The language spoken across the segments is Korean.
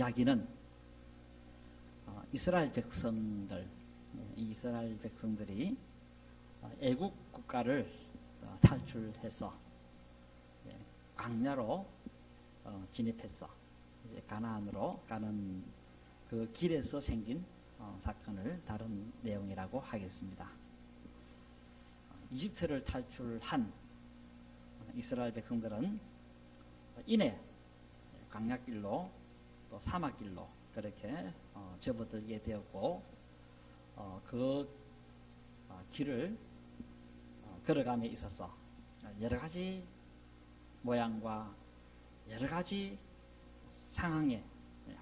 이야기는 어, 이스라엘 백성들, 네, 이 이스라엘 백성들이 어, 애국 국가를 어, 탈출해서 예, 광야로 어, 진입했어. 이제 가나안으로 가는 그 길에서 생긴 어, 사건을 다룬 내용이라고 하겠습니다. 어, 이집트를 탈출한 이스라엘 백성들은 이내 광야길로 또 사막길로 그렇게 어, 접어들게 되었고 어, 그 어, 길을 어, 걸어감에 있어서 여러 가지 모양과 여러 가지 상황에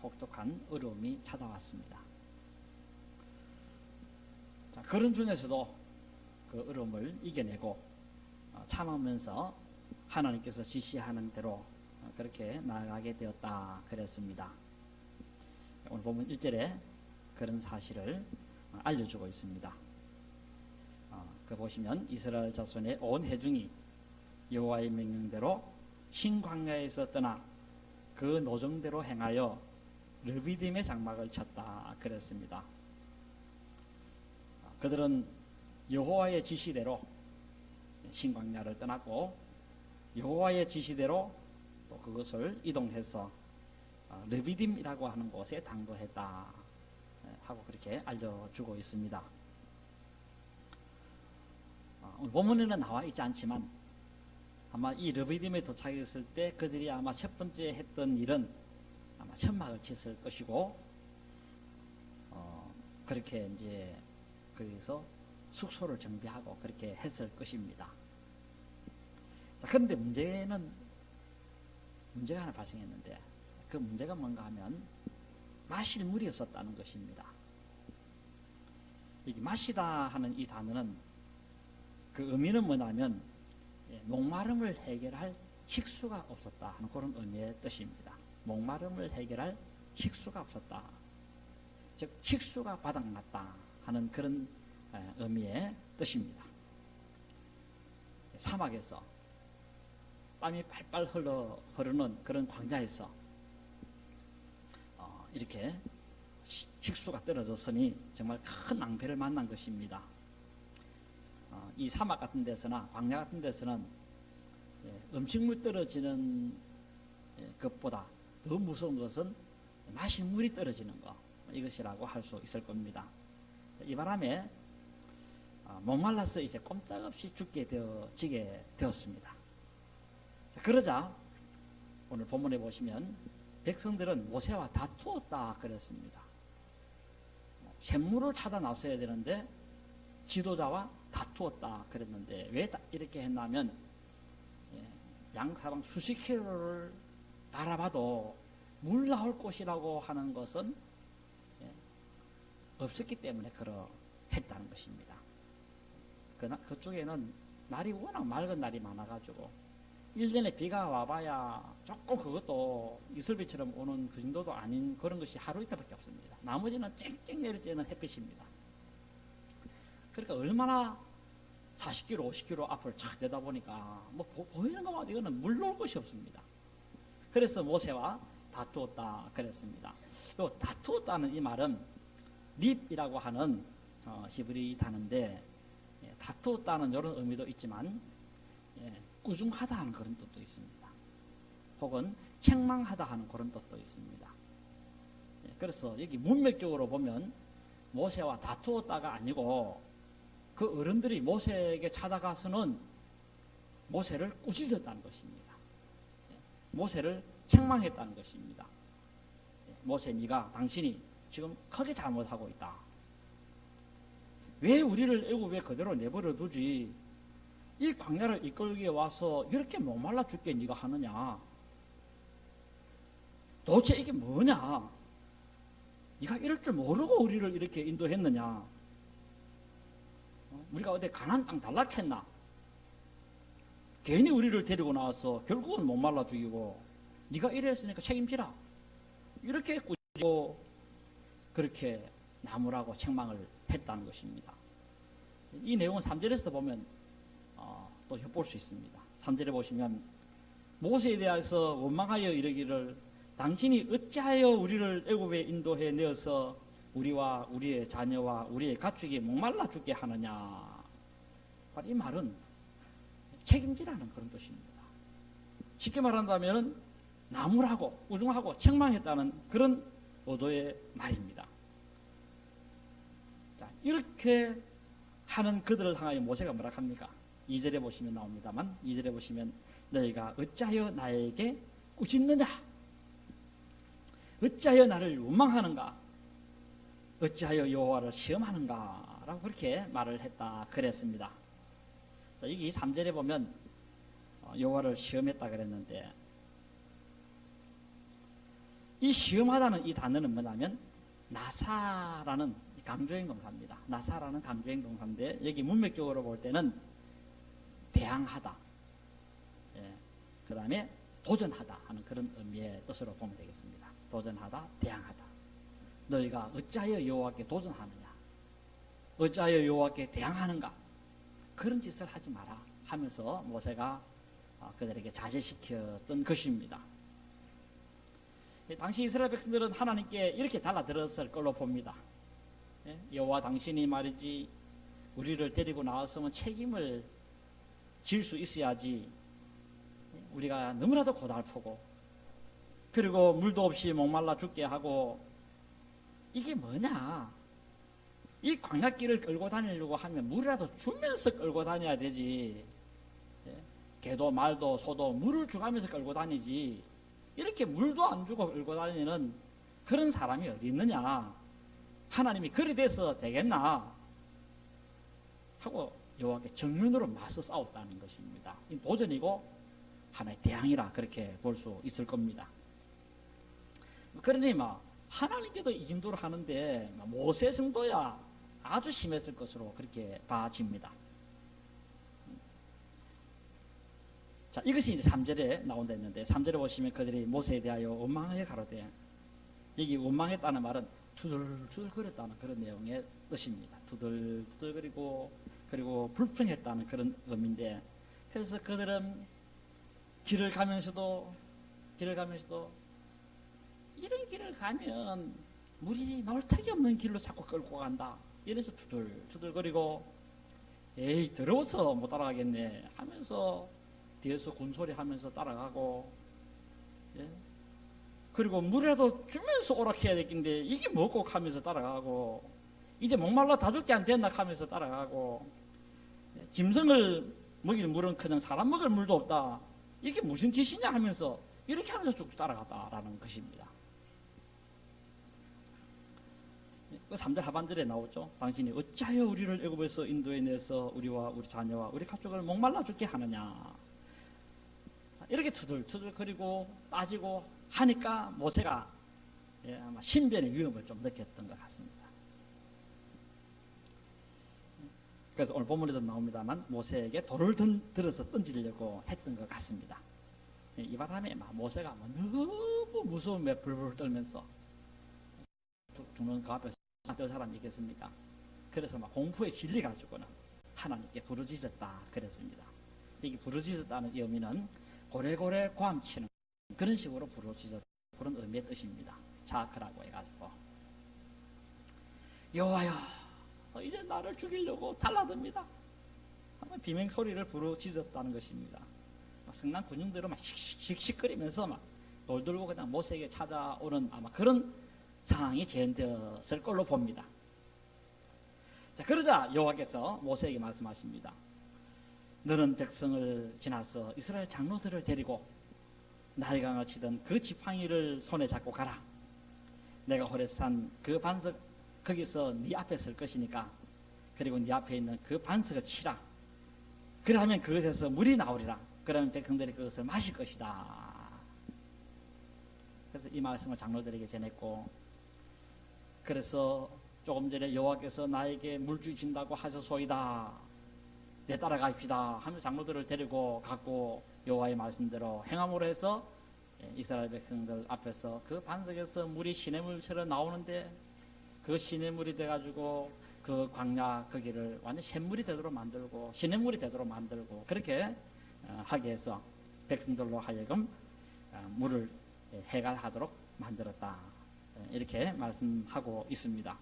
혹독한 어려움이 찾아왔습니다. 자, 그런 중에서도 그 어려움을 이겨내고 어, 참으면서 하나님께서 지시하는 대로 어, 그렇게 나아가게 되었다 그랬습니다. 오늘 보면 1절에 그런 사실을 어, 알려주고 있습니다. 어, 그 보시면 이스라엘 자손의 온 회중이 여호와의 명령대로 신광야에서 떠나 그 노정대로 행하여 르비딤의 장막을 쳤다 그랬습니다. 어, 그들은 여호와의 지시대로 신광야를 떠났고 여호와의 지시대로 또 그것을 이동해서 어, 르비딤이라고 하는 곳에 당도했다 예, 하고 그렇게 알려주고 있습니다. 어, 오늘 본문에는 나와 있지 않지만 아마 이 르비딤에 도착했을 때 그들이 아마 첫 번째 했던 일은 아마 천막을 쳤을 것이고 어, 그렇게 이제 거기서 숙소를 정비하고 그렇게 했을 것입니다. 자, 그런데 문제는 문제가 하나 발생했는데 그 문제가 뭔가 하면 마실 물이 없었다는 것입니다. 이게 마시다 하는 이 단어는 그 의미는 뭐냐면 예, 목마름을 해결할 식수가 없었다 하는 그런 의미의 뜻입니다. 목마름을 해결할 식수가 없었다. 즉 식수가 바닥났다 하는 그런 에, 의미의 뜻입니다. 사막에서 땀이 팔팔 흘러 흐르는 그런 광야에서 어, 이렇게 시- 식수가 떨어졌으니 정말 큰 낭패를 만난 것입니다. 어, 이 사막 같은 데서나 광야 같은 데서는 예, 음식물 떨어지는 예, 것보다 더 무서운 것은 마실 물이 떨어지는 것 이것이라고 할 수 있을 겁니다. 이 바람에 어, 목말라서 이제 꼼짝없이 죽게 되어지게 되었습니다. 자, 그러자 오늘 본문에 보시면 백성들은 모세와 다투었다 그랬습니다. 뭐, 샘물을 찾아 나서야 되는데 지도자와 다투었다 그랬는데 왜 다- 이렇게 했냐면 예, 양사방 수십 킬로를 바라봐도 물 나올 곳이라고 하는 것은 예, 없었기 때문에 그러 했다는 것입니다. 그나, 그쪽에는 날이 워낙 맑은 날이 많아가지고 1년에 비가 와봐야 조금 그것도 이슬비처럼 오는 그 정도도 아닌 그런 것이 하루 이틀밖에 없습니다. 나머지는 쨍쨍 내릴 때는 햇빛입니다. 그러니까 얼마나 40km, 50km 앞을 착 내다 보니까 뭐 보, 이는 것만 이거는 물 놓을 것이 없습니다. 그래서 모세와 다투었다 그랬습니다. 요 다투었다는 이 말은 립이라고 하는 어, 히브리 단어인데 예, 다투었다는 이런 의미도 있지만 예, 꾸중하다 하는 그런 뜻도 있습니다. 혹은 책망하다 하는 그런 뜻도 있습니다. 예, 그래서 여기 문맥적으로 보면 모세와 다투었다가 아니고 그 어른들이 모세에게 찾아가서는 모세를 꾸짖었다는 것입니다. 예, 모세를 책망했다는 것입니다. 예, 모세 네가 당신이 지금 크게 잘못하고 있다. 왜 우리를 애굽에 그대로 내버려 두지? 이 광야를 이끌기에 와서 이렇게 목말라 죽게 네가 하느냐? 도대체 이게 뭐냐? 네가 이럴 줄 모르고 우리를 이렇게 인도했느냐? 어? 우리가 어디 가난 땅 달락했나? 괜히 우리를 데리고 나와서 결국은 목말라 죽이고 네가 이랬으니까 책임지라. 이렇게 꾸짖고 그렇게 나무라고 책망을 했다는 것입니다. 이 내용은 3절에서 보면 어, 또 엿볼 수 있습니다. 3절에 보시면 모세에 대해서 원망하여 이르기를 당신이 어찌하여 우리를 애굽에 인도해 내어서 우리와 우리의 자녀와 우리의 가축이 목말라 죽게 하느냐. 이 말은 책임지라는 그런 뜻입니다. 쉽게 말한다면 나무라고 우중하고 책망했다는 그런 의도의 말입니다. 자, 이렇게 하는 그들을 향하여 모세가 뭐라 합니까? 2절에 보시면 나옵니다만 2절에 보시면 너희가 어찌하여 나에게 꾸짖느냐? 어찌하여 나를 원망하는가? 어찌하여 여호와를 시험하는가? 라고 그렇게 말을 했다 그랬습니다. 자, 여기 3절에 보면 어, 여호와를 시험했다 그랬는데 이 시험하다는 이 단어는 뭐냐면 나사라는 강조행 동사입니다. 나사라는 강조행 동사인데 여기 문맥적으로 볼 때는 대항하다. 예, 그 다음에 도전하다 하는 그런 의미의 뜻으로 보면 되겠습니다. 도전하다, 대항하다. 너희가 어찌하여 여호와께 도전하느냐? 어찌하여 여호와께 대항하는가? 그런 짓을 하지 마라 하면서 모세가 어, 그들에게 자제시켰던 것입니다. 예, 당시 이스라엘 백성들은 하나님께 이렇게 달라들었을 걸로 봅니다. 예, 여호와 당신이 말이지 우리를 데리고 나왔으면 책임을 질 수 있어야지 예, 우리가 너무나도 고달프고 그리고 물도 없이 목말라 죽게 하고 이게 뭐냐? 이 광약길을 끌고 다니려고 하면 물이라도 주면서 끌고 다녀야 되지. 예, 개도 말도 소도 물을 주가면서 끌고 다니지. 이렇게 물도 안 주고 끌고 다니는 그런 사람이 어디 있느냐? 하나님이 그리 돼서 되겠나? 하고 여호와께 정면으로 맞서 싸웠다는 것입니다. 이 도전이고 하나의 대항이라 그렇게 볼 수 있을 겁니다. 그러니 막 하나님께도 이 정도로 하는데 모세 정도야 아주 심했을 것으로 그렇게 봐집니다. 자, 이것이 이제 3절에 나온다 했는데 3절에 보시면 그들이 모세에 대하여 원망하여 가로되 여기 원망했다는 말은 투덜투덜 거렸다는 그런 내용의 뜻입니다. 투덜투덜거리고 그리고 불평했다는 그런 의미인데 그래서 그들은 길을 가면서도 길을 가면서도 이런 길을 가면 물이 턱이 없는 길로 자꾸 끌고 간다. 이래서 투덜투덜거리고 에이 더러워서 못 따라가겠네 하면서 뒤에서 군소리 하면서 따라가고 예? 그리고 물이라도 주면서 오락해야 되겠는데 이게 뭐고 하면서 따라가고 이제 목말라 다 죽게 안 됐나 하면서 따라가고 예? 짐승을 먹일 물은 그냥 사람 먹을 물도 없다 이게 무슨 짓이냐 하면서 이렇게 하면서 쭉 따라갔다라는 것입니다. 그 3절 하반절에 나오죠. 당신이 어찌하여 우리를 애굽에서 인도에 내서 우리와 우리 자녀와 우리 가족을 목말라 죽게 하느냐. 자, 이렇게 투들투들거리고 따지고 하니까 모세가 예, 신변의 위험을 좀 느꼈던 것 같습니다. 그래서 오늘 본문에도 나옵니다만 모세에게 돌을 던, 들어서 던지려고 했던 것 같습니다. 예, 이 바람에 막 모세가 막 너무 무서움에 불불 떨면서 죽- 죽는 그 앞에서 뜰 사람이 있겠습니까? 그래서 막 공포에 질리 가지고는 하나님께 부르짖었다 그랬습니다. 여기 부르짖었다는 의미는 고래고래 고함치는 그런 식으로 부르짖었다 그런 의미의 뜻입니다. 자크라고 해가지고 여호와여 어, 이제 나를 죽이려고 달라듭니다. 비명 소리를 부르짖었다는 것입니다. 막 성난 군중들은 막 씩씩씩거리면서 막 돌들고 그냥 모세에게 찾아오는 아마 그런 상황이 재현되었을 걸로 봅니다. 자, 그러자 여호와께서 모세에게 말씀하십니다. 너는 백성을 지나서 이스라엘 장로들을 데리고 나일강을 치던 그 지팡이를 손에 잡고 가라. 내가 호렙산 그 반석 거기서 네 앞에 설 것이니까 그리고 네 앞에 있는 그 반석을 치라. 그러면 그것에서 물이 나오리라. 그러면 백성들이 그것을 마실 것이다. 그래서 이 말씀을 장로들에게 전했고 그래서 조금 전에 여호와께서 나에게 물 주신다고 하셔소이다. 내 따라가입시다. 하며 장로들을 데리고 갔고 여호와의 말씀대로 행함으로 해서 예, 이스라엘 백성들 앞에서 그 반석에서 물이 시냇물처럼 나오는데 그 시냇물이 돼가지고 그 광야 거기를 완전 샘물이 되도록 만들고 시냇물이 되도록 만들고 그렇게 어, 하게 해서 백성들로 하여금 어, 물을 예, 해갈하도록 만들었다. 예, 이렇게 말씀하고 있습니다.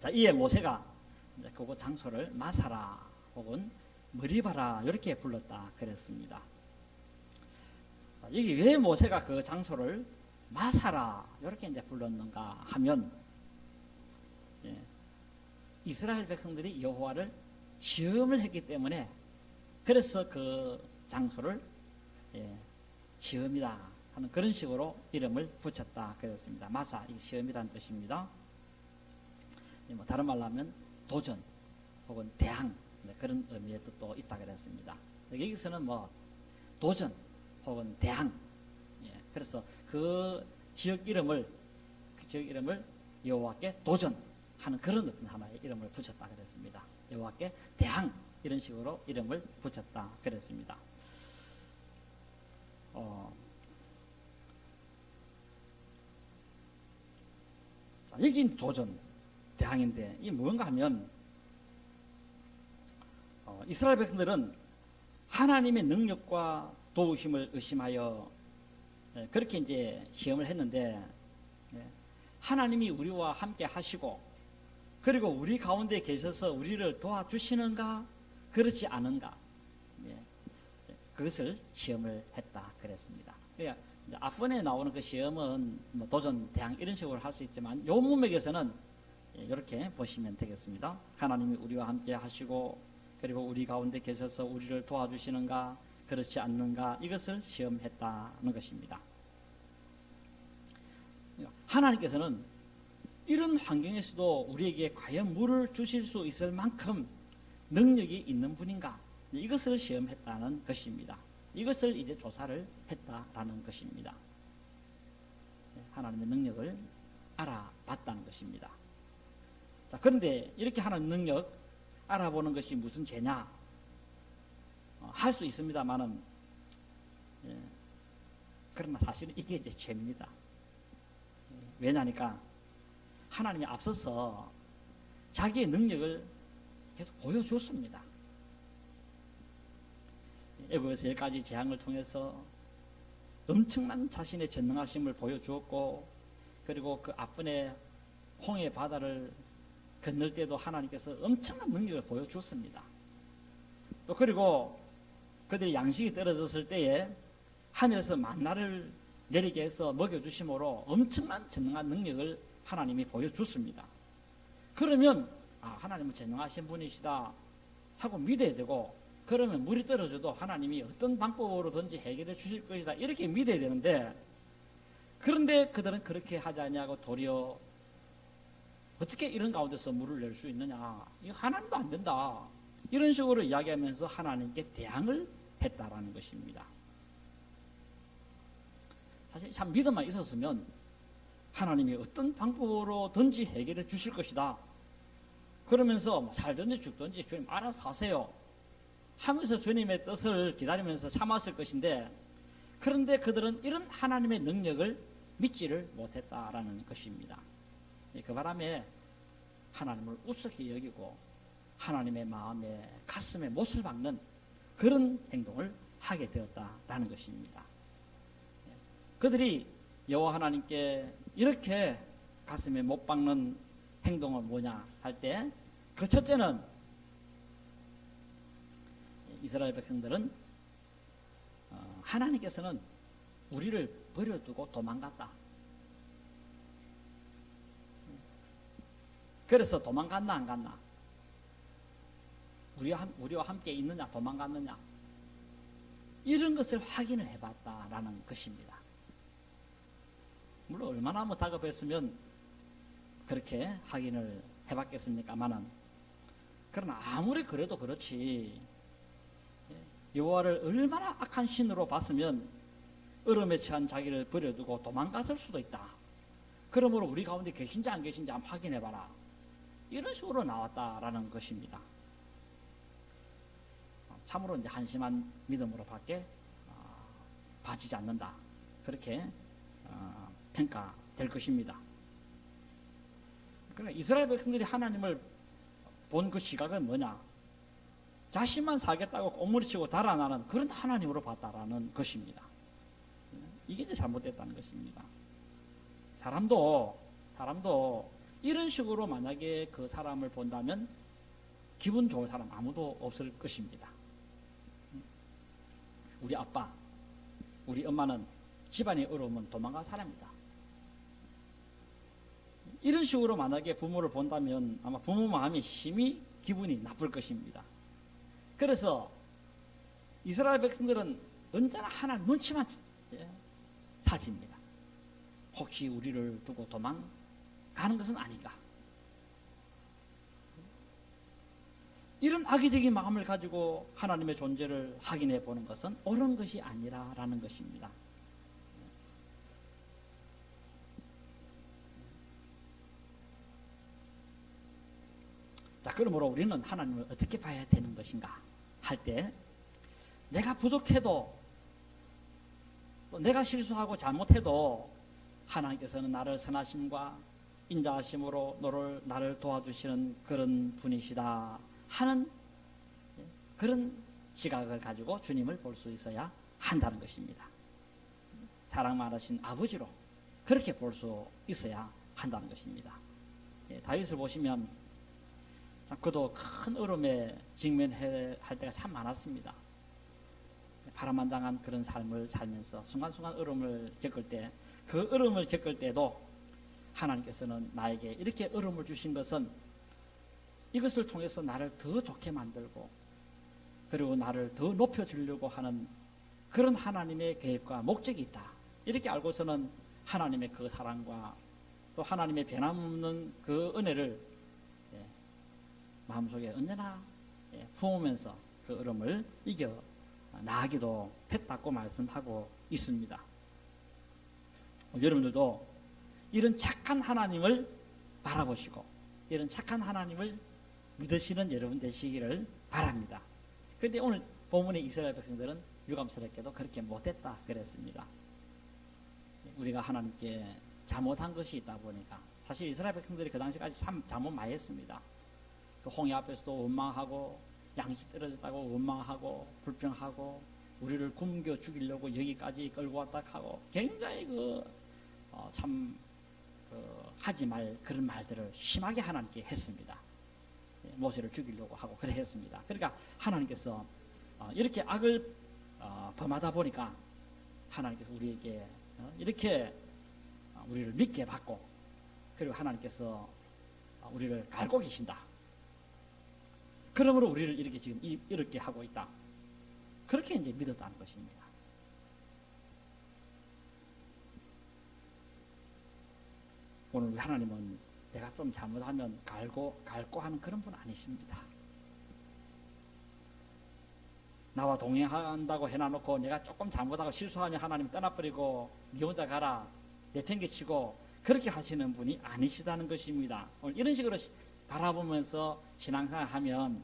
자, 이에 모세가 이제 그곳 장소를 마사라 혹은 머리바라 이렇게 불렀다 그랬습니다. 자, 여기 왜 모세가 그 장소를 마사라 이렇게 이제 불렀는가 하면 예, 이스라엘 백성들이 여호와를 시험을 했기 때문에 그래서 그 장소를 예, 시험이다 하는 그런 식으로 이름을 붙였다 그랬습니다. 마사 이 시험이라는 뜻입니다. 예, 뭐 다른 말로 하면 도전 혹은 대항 네, 그런 의미의 뜻도 있다 그랬습니다. 여기서는 뭐 도전 혹은 대항 예, 그래서 그 지역 이름을 그 지역 이름을 여호와께 도전 하는 그런 어떤 하나의 이름을 붙였다 그랬습니다. 여호와께 대항 이런 식으로 이름을 붙였다 그랬습니다. 어, 자, 여기 도전 대항인데 이 뭔가 하면 어, 이스라엘 백성들은 하나님의 능력과 도우심을 의심하여 예, 그렇게 이제 시험을 했는데 예, 하나님이 우리와 함께 하시고 그리고 우리 가운데 계셔서 우리를 도와주시는가 그렇지 않은가 예, 예, 그것을 시험을 했다 그랬습니다. 그러니까 앞번에 나오는 그 시험은 뭐 도전 대항 이런 식으로 할 수 있지만 요 문맥에서는 예, 이렇게 보시면 되겠습니다. 하나님이 우리와 함께 하시고 그리고 우리 가운데 계셔서 우리를 도와주시는가 그렇지 않는가 이것을 시험했다는 것입니다. 하나님께서는 이런 환경에서도 우리에게 과연 물을 주실 수 있을 만큼 능력이 있는 분인가 이것을 시험했다는 것입니다. 이것을 이제 조사를 했다라는 것입니다. 하나님의 능력을 알아봤다는 것입니다. 자, 그런데 이렇게 하는 능력 알아보는 것이 무슨 죄냐? 어, 할수 있습니다만은 예, 그러나 사실은 이게 이제 죄입니다. 예, 왜냐니까 하나님이 앞서서 자기의 능력을 계속 보여줬습니다. 애국에서 열 가지 재앙을 통해서 엄청난 자신의 전능하심을 보여주었고 그리고 그 앞번에 홍해 바다를 건널 때도 하나님께서 엄청난 능력을 보여주었습니다. 또 그리고 그들이 양식이 떨어졌을 때에 하늘에서 만나를 내리게 해서 먹여주심으로 엄청난 전능한 능력을 하나님이 보여줬습니다. 그러면 아 하나님은 전능하신 분이시다 하고 믿어야 되고 그러면 물이 떨어져도 하나님이 어떤 방법으로든지 해결해 주실 것이다 이렇게 믿어야 되는데 그런데 그들은 그렇게 하지 않냐고 도리어 어떻게 이런 가운데서 물을 낼 수 있느냐 이거 하나님도 안 된다 이런 식으로 이야기하면서 하나님께 대항을 했다라는 것입니다. 사실 참 믿음만 있었으면 하나님이 어떤 방법으로든지 해결해 주실 것이다. 그러면서 뭐 살든지 죽든지 주님 알아서 하세요. 하면서 주님의 뜻을 기다리면서 참았을 것인데 그런데 그들은 이런 하나님의 능력을 믿지를 못했다라는 것입니다. 그 바람에 하나님을 우습게 여기고 하나님의 마음에 가슴에 못을 박는 그런 행동을 하게 되었다라는 것입니다. 그들이 여호와 하나님께 이렇게 가슴에 못 박는 행동은 뭐냐 할 때 그 첫째는 이스라엘 백성들은 어, 하나님께서는 우리를 버려두고 도망갔다. 그래서 도망갔나 안 갔나? 우리와, 우리와 함께 있느냐 도망갔느냐? 이런 것을 확인을 해봤다라는 것입니다. 물론 얼마나 뭐 다급했으면 그렇게 확인을 해봤겠습니까만은 그러나 아무리 그래도 그렇지 여호와를 얼마나 악한 신으로 봤으면 얼음에 처한 자기를 버려두고 도망갔을 수도 있다. 그러므로 우리 가운데 계신지 안 계신지 한번 확인해봐라. 이런 식으로 나왔다라는 것입니다. 참으로 이제 한심한 믿음으로밖에 어, 봐지지 않는다. 그렇게 어, 평가될 것입니다. 그러니까 이스라엘 백성들이 하나님을 본 그 시각은 뭐냐? 자신만 살겠다고 옴므리치고 달아나는 그런 하나님으로 봤다라는 것입니다. 이게 이제 잘못됐다는 것입니다. 사람도 사람도 이런 식으로 만약에 그 사람을 본다면 기분 좋을 사람 아무도 없을 것입니다. 우리 아빠, 우리 엄마는 집안이 어려우면 도망간 사람이다. 이런 식으로 만약에 부모를 본다면 아마 부모 마음이 힘이 기분이 나쁠 것입니다. 그래서 이스라엘 백성들은 언제나 하나 눈치만 예, 살핍니다. 혹시 우리를 두고 도망가는 것은 아닌가? 이런 악의적인 마음을 가지고 하나님의 존재를 확인해 보는 것은 옳은 것이 아니라라는 것입니다. 자, 그러므로 우리는 하나님을 어떻게 봐야 되는 것인가 할 때 내가 부족해도 또 내가 실수하고 잘못해도 하나님께서는 나를 선하심과 인자하심으로 너를 나를 도와주시는 그런 분이시다 하는 그런 시각을 가지고 주님을 볼 수 있어야 한다는 것입니다. 사랑 많으신 아버지로 그렇게 볼 수 있어야 한다는 것입니다. 예, 다윗을 보시면 참 그도 큰 어려움에 직면할 때가 참 많았습니다. 파란만장한 그런 삶을 살면서 순간순간 어려움을 겪을 때 그 어려움을 겪을 때도 하나님께서는 나에게 이렇게 어려움을 주신 것은 이것을 통해서 나를 더 좋게 만들고 그리고 나를 더 높여주려고 하는 그런 하나님의 계획과 목적이 있다. 이렇게 알고서는 하나님의 그 사랑과 또 하나님의 변함없는 그 은혜를 예, 마음속에 언제나 예, 품으면서 그 어려움을 이겨 나가기도 했다고 말씀하고 있습니다. 여러분들도 이런 착한 하나님을 바라보시고 이런 착한 하나님을 믿으시는 여러분 되시기를 바랍니다. 그런데 오늘 본문의 이스라엘 백성들은 유감스럽게도 그렇게 못했다 그랬습니다. 우리가 하나님께 잘못한 것이 있다 보니까 사실 이스라엘 백성들이 그 당시까지 참 잘못 많이 했습니다. 그 홍해 앞에서도 원망하고 양식 떨어졌다고 원망하고 불평하고 우리를 굶겨 죽이려고 여기까지 끌고 왔다 하고 굉장히 그참 그 하지 말 그런 말들을 심하게 하나님께 했습니다. 예, 모세를 죽이려고 하고 그래 했습니다. 그러니까 하나님께서 어, 이렇게 악을 어, 범하다 보니까 하나님께서 우리에게 어, 이렇게 우리를 믿게 받고 그리고 하나님께서 우리를 갈고 계신다. 그러므로 우리를 이렇게 지금 이렇게 하고 있다. 그렇게 이제 믿었다는 것입니다. 오늘 우리 하나님은 내가 좀 잘못하면 갈고 갈고 하는 그런 분 아니십니다. 나와 동행한다고 해놔놓고 내가 조금 잘못하고 실수하면 하나님 떠나버리고 니 혼자 가라 내팽개치고 그렇게 하시는 분이 아니시다는 것입니다. 오늘 이런 식으로 바라보면서 신앙생활 하면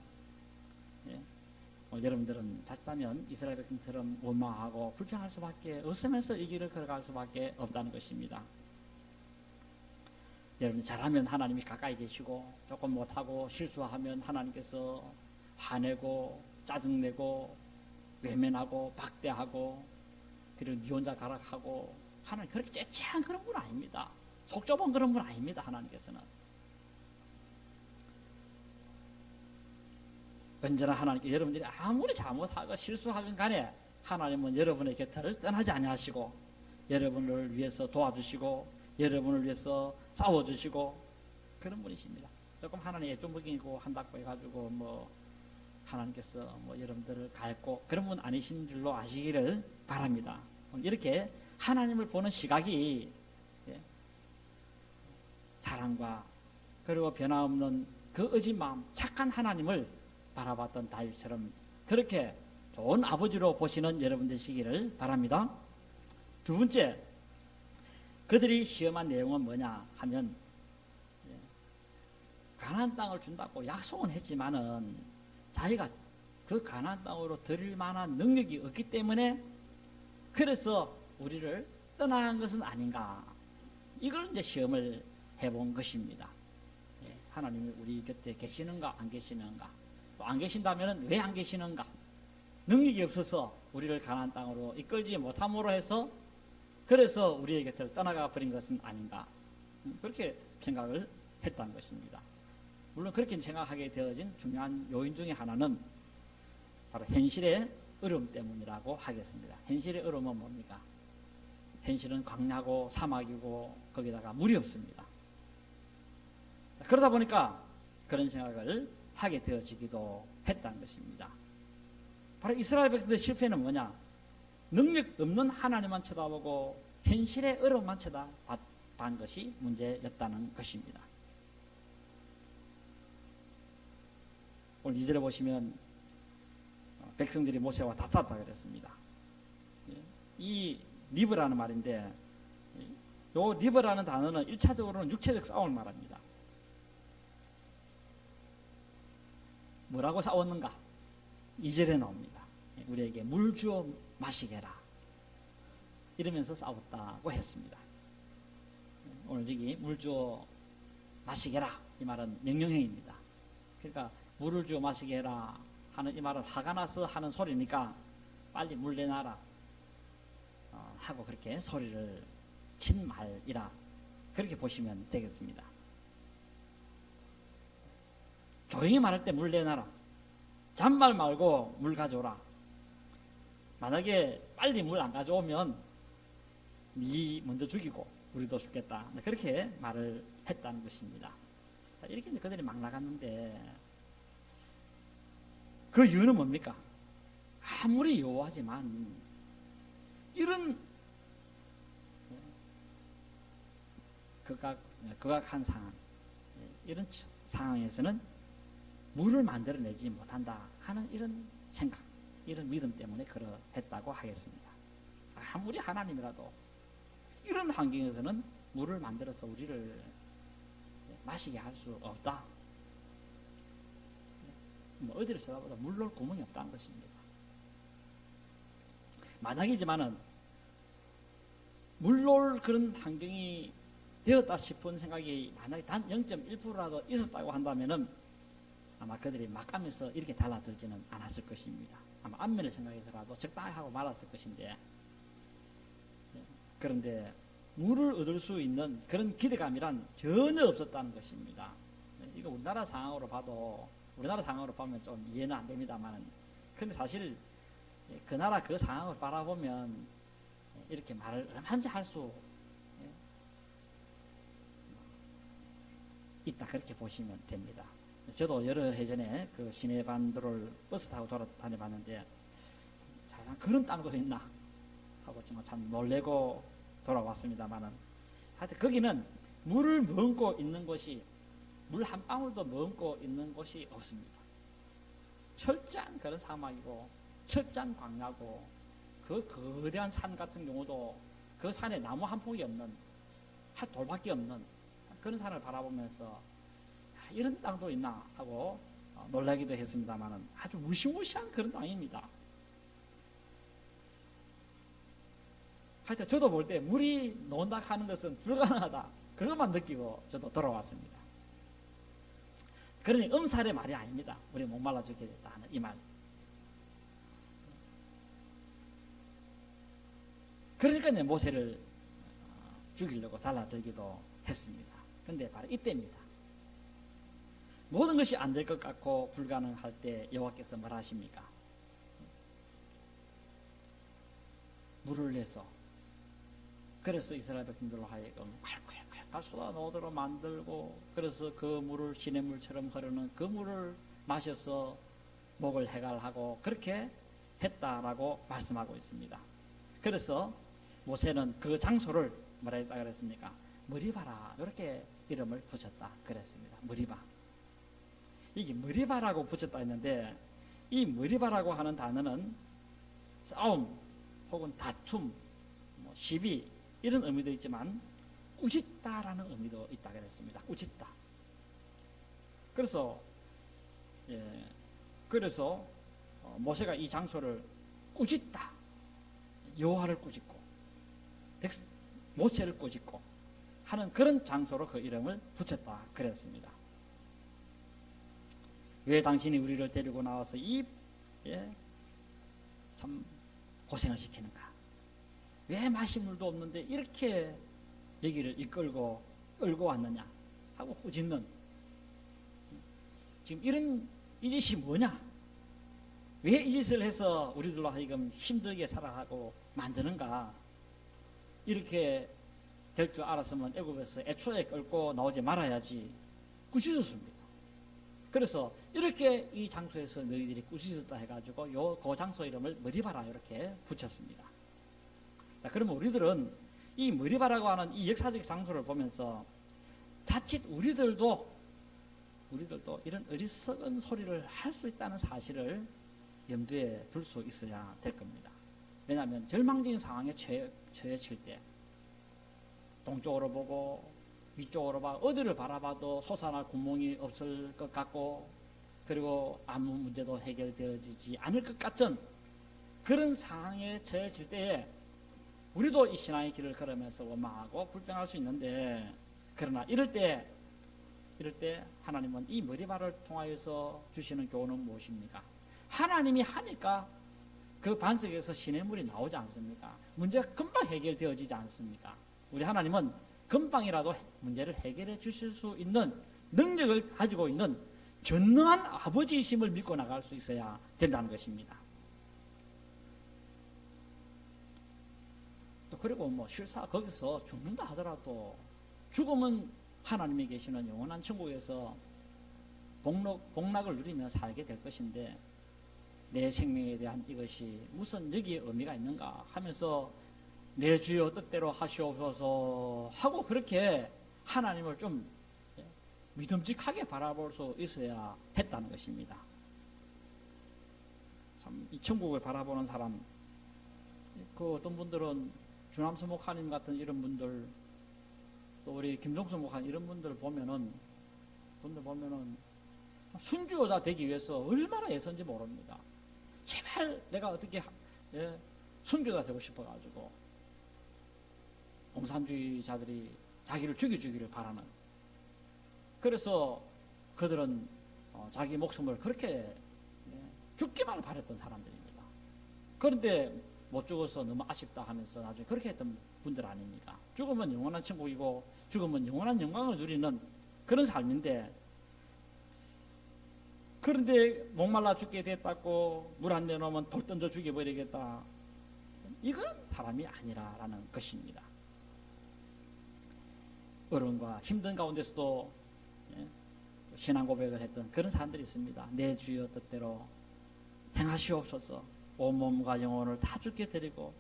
예, 오늘 여러분들은 자칫하면 이스라엘 백성처럼 원망하고 불평할 수밖에 없으면서 이 길을 걸어갈 수밖에 없다는 것입니다. 여러분 잘하면 하나님이 가까이 계시고 조금 못하고 실수하면 하나님께서 화내고 짜증내고 외면하고 박대하고 그리고 니 혼자 가락하고 하나님 그렇게 째째한 그런 분 아닙니다. 속 좁은 그런 분 아닙니다. 하나님께서는 언제나 하나님께 여러분들이 아무리 잘못하고 실수하건 간에 하나님은 여러분의 곁을 떠나지 아니하시고 여러분을 위해서 도와주시고 여러분을 위해서 싸워주시고 그런 분이십니다. 조금 하나님의 애조먹이고 한다고 해가지고 뭐 하나님께서 뭐 여러분들을 갈고 그런 분 아니신 줄로 아시기를 바랍니다. 이렇게 하나님을 보는 시각이 예, 사랑과 그리고 변함없는 그 의진 마음 착한 하나님을 바라봤던 다윗처럼 그렇게 좋은 아버지로 보시는 여러분 되시기를 바랍니다. 두 번째 그들이 시험한 내용은 뭐냐 하면 예, 가나안 땅을 준다고 약속은 했지만은 자기가 그 가나안 땅으로 드릴 만한 능력이 없기 때문에 그래서 우리를 떠나간 것은 아닌가 이걸 이제 시험을 해본 것입니다. 예, 하나님이 우리 곁에 계시는가 안 계시는가 또 안 계신다면 왜 안 계시는가 능력이 없어서 우리를 가나안 땅으로 이끌지 못함으로 해서 그래서 우리의 곁을 떠나가 버린 것은 아닌가 음, 그렇게 생각을 했다는 것입니다. 물론 그렇게 생각하게 되어진 중요한 요인 중에 하나는 바로 현실의 어려움 때문이라고 하겠습니다. 현실의 어려움은 뭡니까? 현실은 광야고 사막이고 거기다가 물이 없습니다. 자, 그러다 보니까 그런 생각을 하게 되어지기도 했다는 것입니다. 바로 이스라엘 백성들의 실패는 뭐냐? 능력 없는 하나님만 쳐다보고 현실의 어려움만 쳐다봤다는 것이 문제였다는 것입니다. 오늘 이절에 보시면 어, 백성들이 모세와 다퉜다 그랬습니다. 예, 이 리브라는 말인데 요 리브라는 단어는 1차적으로는 육체적 싸움을 말합니다. 뭐라고 싸웠는가? 2절에 나옵니다. 예, 우리에게 물 주어 마시게 해라. 이러면서 싸웠다고 했습니다. 예, 오늘 여기 물 주어 마시게 해라. 이 말은 명령형입니다. 그러니까 물을 주어 마시게 해라 하는 이 말은 화가 나서 하는 소리니까 빨리 물 내놔라 어, 하고 그렇게 소리를 친 말이라 그렇게 보시면 되겠습니다. 조용히 말할 때 물 내놔라. 잔말 말고 물 가져오라. 만약에 빨리 물 안 가져오면 네 먼저 죽이고 우리도 죽겠다. 그렇게 말을 했다는 것입니다. 자, 이렇게 이제 그들이 막 나갔는데 그 이유는 뭡니까? 아무리 요하지만 이런 극악, 극악한 상황, 이런 상황에서는 물을 만들어내지 못한다 하는 이런 생각, 이런 믿음 때문에 그러했다고 하겠습니다. 아무리 하나님이라도 이런 환경에서는 물을 만들어서 우리를 마시게 할 수 없다. 뭐 어디를 쳐다보다 물 넣을 구멍이 없다는 것입니다. 만약이지만은 물 넣을 그런 환경이 되었다 싶은 생각이 만약에 단 0.1%라도 있었다고 한다면은 아마 그들이 막 가면서 이렇게 달라들지는 않았을 것입니다. 아마 안면을 생각해서라도 적당히 하고 말았을 것인데 네. 그런데 물을 얻을 수 있는 그런 기대감이란 전혀 없었다는 것입니다. 네. 이거 우리나라 상황으로 봐도 우리나라 상황으로 보면 좀 이해는 안 됩니다만 근데 사실 그 나라 그 상황을 바라보면 이렇게 말을 얼마든지 할 수 있다 그렇게 보시면 됩니다. 저도 여러 해 전에 그 시내 반도를 버스 타고 돌아다녀 봤는데 자상 그런 땅도 있나 하고 정말 참 놀래고 돌아왔습니다만은 하여튼 거기는 물을 머금고 있는 곳이 물 한 방울도 머금고 있는 곳이 없습니다. 철저한 그런 사막이고 철저한 광야고 그 거대한 산 같은 경우도 그 산에 나무 한 폭이 없는 한 돌밖에 없는 그런 산을 바라보면서 아, 이런 땅도 있나 하고 어, 놀라기도 했습니다만은 아주 무시무시한 그런 땅입니다. 하여튼 저도 볼 때 물이 논다 하는 것은 불가능하다. 그것만 느끼고 저도 돌아왔습니다. 그러니 음살의 말이 아닙니다. 우리 목말라 죽게 됐다 하는 이 말. 그러니까 이제 모세를 어, 죽이려고 달라들기도 했습니다. 그런데 바로 이때입니다. 모든 것이 안 될 것 같고 불가능할 때 여호와께서 뭘 하십니까? 물을 내서 그래서 이스라엘 백성들로 하여금 콸콸콸콸 쏟아 놓도록 만들고 그래서 그 물을 시냇물처럼 흐르는 그 물을 마셔서 목을 해갈하고 그렇게 했다라고 말씀하고 있습니다. 그래서 모세는 그 장소를 뭐라 했다 그랬습니까? 머리바라 이렇게 이름을 붙였다 그랬습니다. 머리바. 이게 머리바라고 붙였다 했는데 이 머리바라고 하는 단어는 싸움 혹은 다툼, 뭐 시비 이런 의미도 있지만 꾸짖다라는 의미도 있다 그랬습니다. 꾸짖다. 그래서 예, 그래서 어, 모세가 이 장소를 꾸짖다. 여호와를 꾸짖고 백, 모세를 꾸짖고 하는 그런 장소로 그 이름을 붙였다 그랬습니다. 왜 당신이 우리를 데리고 나와서 이, 예, 참 고생을 시키는가? 왜 마실 물도 없는데 이렇게 여기를 이끌고 끌고 왔느냐 하고 꾸짖는 지금 이런 이 짓이 뭐냐? 왜 이 짓을 해서 우리들로 하여금 힘들게 살아가고 만드는가? 이렇게 될 줄 알았으면 애굽에서 애초에 끌고 나오지 말아야지 꾸짖었습니다. 그래서 이렇게 이 장소에서 너희들이 꾸짖었다 해가지고 요 그 장소 이름을 머리바라 이렇게 붙였습니다. 자, 그러면 우리들은 이 머리바라고 하는 이 역사적 장소를 보면서 자칫 우리들도 우리들도 이런 어리석은 소리를 할 수 있다는 사실을 염두에 둘 수 있어야 될 겁니다. 왜냐하면 절망적인 상황에 처해, 처해질 때 동쪽으로 보고 위쪽으로 봐 어디를 바라봐도 솟아날 구멍이 없을 것 같고 그리고 아무 문제도 해결되어지지 않을 것 같은 그런 상황에 처해질 때에 우리도 이 신앙의 길을 걸으면서 원망하고 불평할 수 있는데 그러나 이럴 때 이럴 때 하나님은 이 머리발을 통하여서 주시는 교훈은 무엇입니까? 하나님이 하니까 그 반석에서 시냇물이 나오지 않습니까? 문제가 금방 해결되어지지 않습니까? 우리 하나님은 금방이라도 문제를 해결해 주실 수 있는 능력을 가지고 있는 전능한 아버지이심을 믿고 나갈 수 있어야 된다는 것입니다. 또 그리고 뭐 실사 거기서 죽는다 하더라도 죽음은 하나님이 계시는 영원한 천국에서 복락, 복락을 누리며 살게 될 것인데 내 생명에 대한 이것이 무슨 여기에 의미가 있는가 하면서 내 주여 뜻대로 하시옵소서 하고 그렇게 하나님을 좀 예, 믿음직하게 바라볼 수 있어야 했다는 것입니다. 참 이 천국을 바라보는 사람 그 어떤 분들은 주남수 목사님 같은 이런 분들 또 우리 김종수 목사님 이런 분들 보면은 분들 보면은 순주여자 되기 위해서 얼마나 애선지 모릅니다. 제발 내가 어떻게 하- 예, 순교자 되고 싶어가지고 공산주의자들이 자기를 죽여주기를 바라는 그래서 그들은 어, 자기 목숨을 그렇게 예, 죽기만 바랬던 사람들입니다. 그런데 못 죽어서 너무 아쉽다 하면서 나중에 그렇게 했던 분들 아닙니까? 죽으면 영원한 천국이고 죽으면 영원한 영광을 누리는 그런 삶인데 그런데 목말라 죽게 됐다고 물 안 내놓으면 돌 던져 죽여버리겠다. 이건 사람이 아니라라는 것입니다. 어려움과 힘든 가운데서도 예, 신앙 고백을 했던 그런 사람들이 있습니다. 내 주여 뜻대로 행하시옵소서 온몸과 영혼을 다 주께 드리고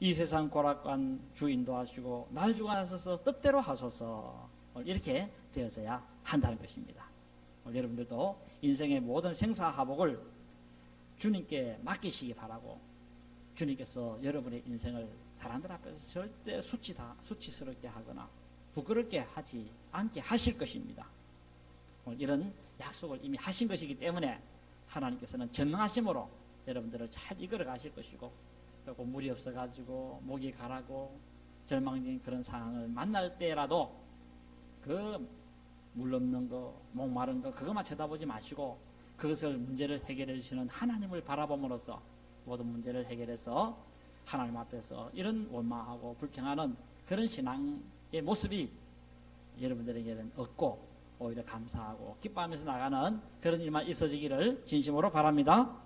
이 세상 고락관 주인도 하시고 날 주관하셔서 뜻대로 하소서 이렇게 되어져야 한다는 것입니다. 여러분들도 인생의 모든 생사하복을 주님께 맡기시기 바라고 주님께서 여러분의 인생을 사람들 앞에서 절대 수치다 수치스럽게 하거나 부끄럽게 하지 않게 하실 것입니다. 이런 약속을 이미 하신 것이기 때문에 하나님께서는 전능하심으로 여러분들을 잘 이끌어 가실 것이고 그리고 물이 없어가지고 목이 가라고 절망적인 그런 상황을 만날 때라도 그 물 없는 거, 목마른 거 그것만 쳐다보지 마시고 그것을 문제를 해결해 주시는 하나님을 바라봄으로써 모든 문제를 해결해서 하나님 앞에서 이런 원망하고 불평하는 그런 신앙의 모습이 여러분들에게는 없고 오히려 감사하고 기뻐하면서 나가는 그런 일만 있어지기를 진심으로 바랍니다.